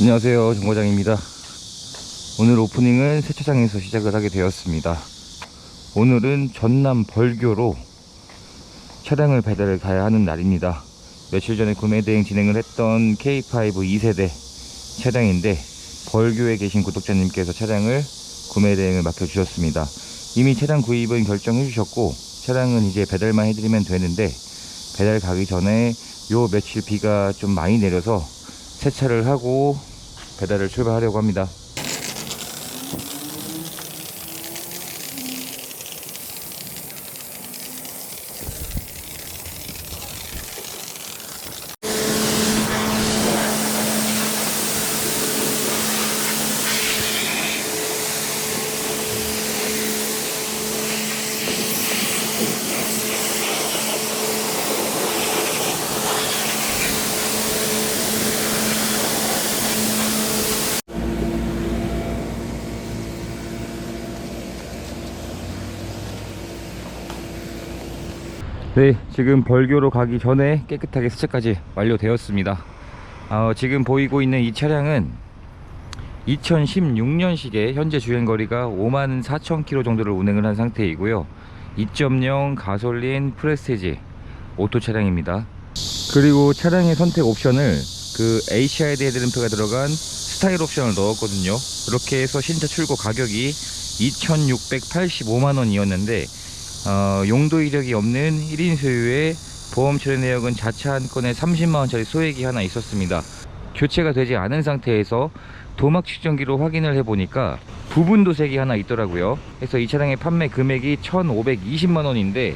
안녕하세요. 정과장입니다. 오늘 오프닝은 세차장에서 시작을 하게 되었습니다. 오늘은 전남 벌교로 차량을 배달을 가야 하는 날입니다. 며칠 전에 구매 대행 진행을 했던 K5 2세대 차량인데 벌교에 계신 구독자님께서 차량을 구매 대행을 맡겨주셨습니다. 이미 차량 구입은 결정해 주셨고 차량은 이제 배달만 해드리면 되는데 배달 가기 전에 요 며칠 비가 좀 많이 내려서 세차를 하고 배달을 출발하려고 합니다. 네, 지금 벌교로 가기 전에 깨끗하게 세차까지 완료되었습니다. 어, 지금 보이고 있는 이 차량은 2016년식의 현재 주행거리가 5만 4천 킬로 정도를 운행을 한 상태이고요. 2.0 가솔린 프레스티지 오토 차량입니다. 그리고 차량의 선택 옵션을 그 HID 헤드램프가 들어간 스타일 옵션을 넣었거든요. 이렇게 해서 신차 출고 가격이 2,685만 원이었는데 어, 용도 이력이 없는 1인 소유의 보험 처리 내역은 자차 한 건에 30만원짜리 소액이 하나 있었습니다. 교체가 되지 않은 상태에서 도막 측정기로 확인을 해보니까 부분 도색이 하나 있더라고요. 그래서 이 차량의 판매 금액이 1,520만원인데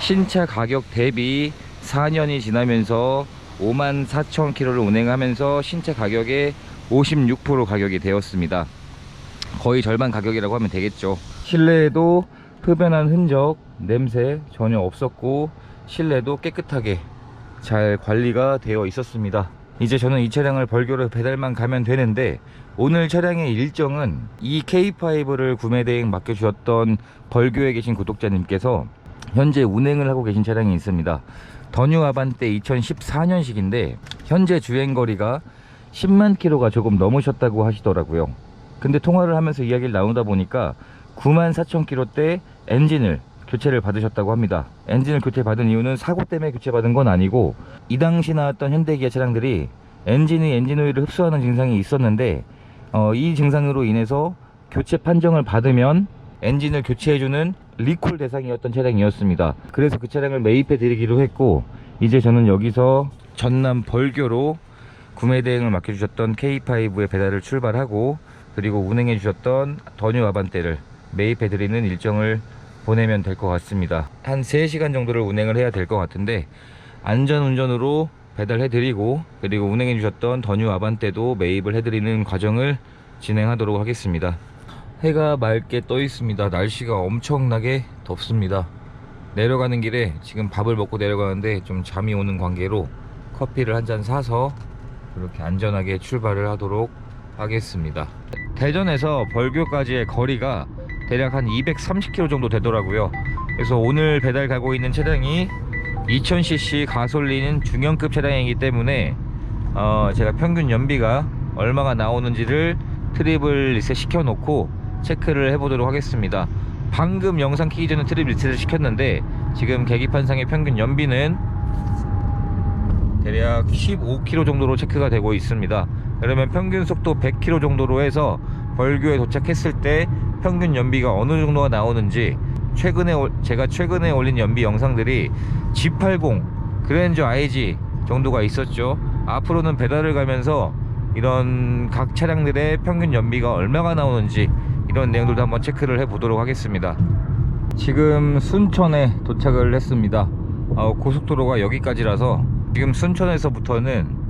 신차 가격 대비 4년이 지나면서 5만 4천 킬로를 운행하면서 신차 가격의 56% 가격이 되었습니다. 거의 절반 가격이라고 하면 되겠죠. 실내에도 흡연한 흔적, 냄새 전혀 없었고 실내도 깨끗하게 잘 관리가 되어 있었습니다. 이제 저는 이 차량을 벌교로 배달만 가면 되는데 오늘 차량의 일정은 이 K5를 구매 대행 맡겨주셨던 벌교에 계신 구독자님께서 현재 운행을 하고 계신 차량이 있습니다. 더뉴 아반떼 2014년식인데 현재 주행거리가 10만 킬로가 조금 넘으셨다고 하시더라고요. 근데 통화를 하면서 이야기를 나누다 보니까 9만 4천 킬로대 엔진을 교체를 받으셨다고 합니다. 엔진을 교체 받은 이유는 사고 때문에 교체 받은 건 아니고 이 당시 나왔던 현대기아 차량들이 엔진이 엔진 오일을 흡수하는 증상이 있었는데 어, 이 증상으로 인해서 교체 판정을 받으면 엔진을 교체해주는 리콜 대상이었던 차량이었습니다. 그래서 그 차량을 매입해 드리기로 했고 이제 저는 여기서 전남 벌교로 구매 대행을 맡겨주셨던 K5의 배달을 출발하고 그리고 운행해 주셨던 더뉴 아반떼를 매입해 드리는 일정을 보내면 될 것 같습니다. 한 3시간 정도를 운행을 해야 될 것 같은데 안전 운전으로 배달해 드리고 그리고 운행해 주셨던 더뉴 아반떼도 매입을 해 드리는 과정을 진행하도록 하겠습니다. 해가 맑게 떠 있습니다. 날씨가 엄청나게 덥습니다. 내려가는 길에 지금 밥을 먹고 내려가는데 좀 잠이 오는 관계로 커피를 한 잔 사서 그렇게 안전하게 출발을 하도록 하겠습니다. 대전에서 벌교까지의 거리가 대략 한 230km 정도 되더라고요. 그래서 오늘 배달 가고 있는 차량이 2000cc 가솔린 중형급 차량이기 때문에 어 제가 평균 연비가 얼마가 나오는지를 트립을 리셋 시켜 놓고 체크를 해보도록 하겠습니다. 방금 영상 키기 전에 트립 리셋을 시켰는데 지금 계기판상의 평균 연비는 대략 15km 정도로 체크가 되고 있습니다. 그러면 평균 속도 100km 정도로 해서 벌교에 도착했을 때 평균 연비가 어느 정도가 나오는지 최근에 올- 제가 최근에 올린 연비 영상들이 G80 그랜저 IG 정도가 있었죠. 앞으로는 배달을 가면서 이런 각 차량들의 평균 연비가 얼마가 나오는지 이런 내용들도 한번 체크를 해 보도록 하겠습니다. 지금 순천에 도착을 했습니다. 어, 고속도로가 여기까지라서 지금 순천에서부터는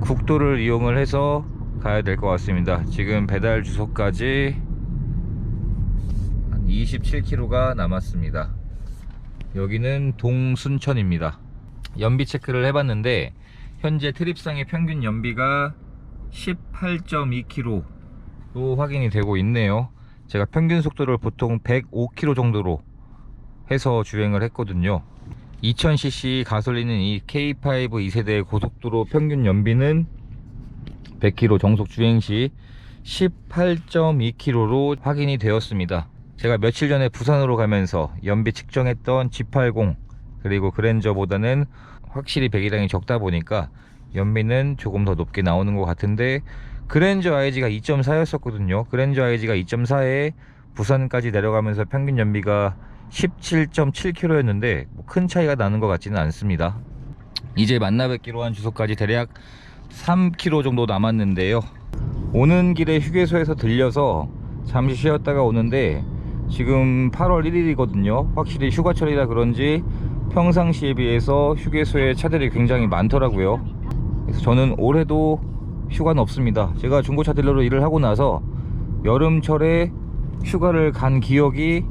국도를 이용을 해서 가야 될 것 같습니다. 지금 배달 주소까지 한 27km가 남았습니다. 여기는 동순천입니다. 연비 체크를 해봤는데 현재 트립상의 평균 연비가 18.2km로 확인이 되고 있네요. 제가 평균 속도를 보통 105km 정도로 해서 주행을 했거든요. 2000cc 가솔린은 이 K5 2세대의 고속도로 평균 연비는 100km 정속 주행 시 18.2km로 확인이 되었습니다. 제가 며칠 전에 부산으로 가면서 연비 측정했던 G80 그리고 그랜저보다는 확실히 배기량이 적다 보니까 연비는 조금 더 높게 나오는 것 같은데 그랜저 IG가 2.4였었거든요. 그랜저 IG가 2.4에 부산까지 내려가면서 평균 연비가 17.7km였는데 뭐 큰 차이가 나는 것 같지는 않습니다. 이제 만나 뵙기로 한 주소까지 대략 3km 정도 남았는데요. 오는 길에 휴게소에서 들려서 잠시 쉬었다가 오는데 지금 8월 1일이거든요. 확실히 휴가철이라 그런지 평상시에 비해서 휴게소에 차들이 굉장히 많더라고요. 그래서 저는 올해도 휴가는 없습니다. 제가 중고차 딜러로 일을 하고 나서 여름철에 휴가를 간 기억이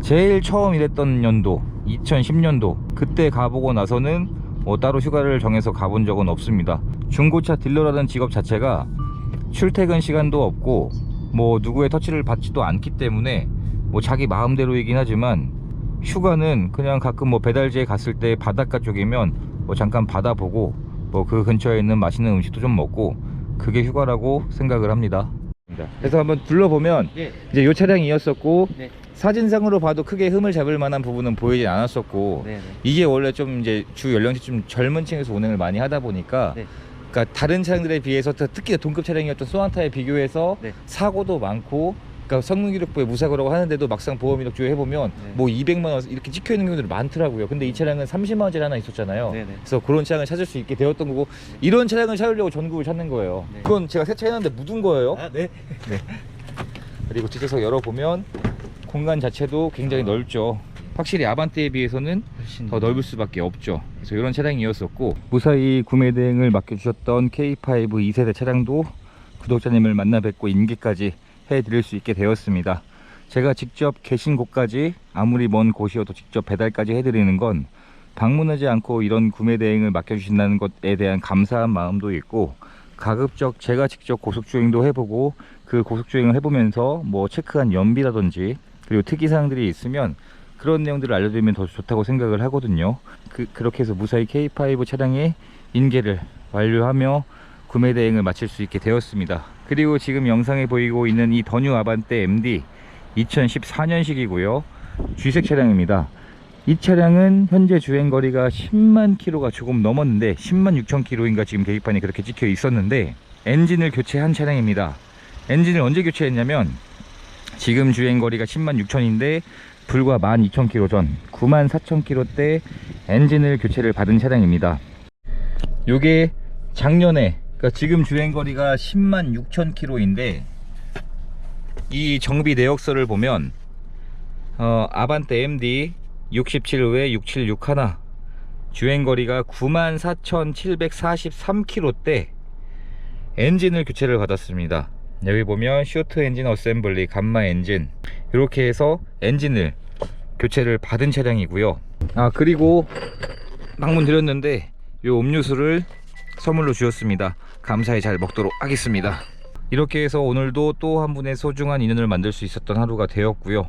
제일 처음 일했던 연도 2010년도 그때 가보고 나서는 뭐 따로 휴가를 정해서 가본 적은 없습니다. 중고차 딜러라는 직업 자체가 출퇴근 시간도 없고 뭐 누구의 터치를 받지도 않기 때문에 뭐 자기 마음대로이긴 하지만 휴가는 그냥 가끔 뭐 배달지에 갔을 때 바닷가 쪽이면 뭐 잠깐 바다 보고 뭐 그 근처에 있는 맛있는 음식도 좀 먹고 그게 휴가라고 생각을 합니다. 그래서 한번 둘러보면 예. 이제 요 차량이었었고 네. 사진상으로 봐도 크게 흠을 잡을 만한 부분은 보이지 않았었고 네. 네. 이게 원래 좀 이제 주 연령대 좀 젊은 층에서 운행을 많이 하다 보니까 네. 그러니까 다른 차량들에 비해서 더 특히 동급 차량이었던 소나타에 비교해서 네. 사고도 많고 그러니까 성능 기록부에 무사고라고 하는데도 막상 보험 이력 조회 해보면 네. 뭐 200만 원 이렇게 찍혀 있는 경우들이 많더라고요. 근데 이 차량은 30만 원짜리 하나 있었잖아요. 네. 네. 그래서 그런 차량을 찾을 수 있게 되었던 거고 이런 차량을 찾으려고 전국을 찾는 거예요. 네. 그건 제가 세차 해놨는데 묻은 거예요. 아, 네. 그리고 뒷좌석 열어보면 공간 자체도 굉장히 넓죠. 확실히 아반떼에 비해서는 더 넓을 수밖에 없죠. 그래서 이런 차량이었었고 무사히 구매 대행을 맡겨주셨던 K5 2세대 차량도 구독자님을 만나 뵙고 인계까지 해드릴 수 있게 되었습니다. 제가 직접 계신 곳까지 아무리 먼 곳이어도 직접 배달까지 해드리는 건 방문하지 않고 이런 구매 대행을 맡겨주신다는 것에 대한 감사한 마음도 있고 가급적 제가 직접 고속주행도 해보고 그 고속주행을 해보면서 뭐 체크한 연비라든지 그리고 특이사항들이 있으면 그런 내용들을 알려드리면 더 좋다고 생각을 하거든요. 그, 그렇게 해서 무사히 K5 차량의 인계를 완료하며 구매 대행을 마칠 수 있게 되었습니다. 그리고 지금 영상에 보이고 있는 이 더뉴 아반떼 MD 2014년식이고요. G색 차량입니다. 이 차량은 현재 주행 거리가 10만 킬로가 조금 넘었는데 10만 6천 킬로인가 지금 계기판이 그렇게 찍혀 있었는데 엔진을 교체한 차량입니다. 엔진을 언제 교체했냐면 지금 주행 거리가 10만 6천인데 불과 12,000km 전 9만 4,000km 때 엔진을 교체를 받은 차량입니다. 요게 작년에 그러니까 지금 주행 거리가 10만 6,000km인데 이 정비 내역서를 보면 어, 아반떼 MD 67회 676 주행 거리가 94,743km 때 엔진을 교체를 받았습니다. 여기 보면 쇼트 엔진 어셈블리 감마 엔진 이렇게 해서 엔진을 교체를 받은 차량이고요. 아 그리고 방문 드렸는데 이 음료수를 선물로 주셨습니다. 감사히 잘 먹도록 하겠습니다. 이렇게 해서 오늘도 또 한 분의 소중한 인연을 만들 수 있었던 하루가 되었고요.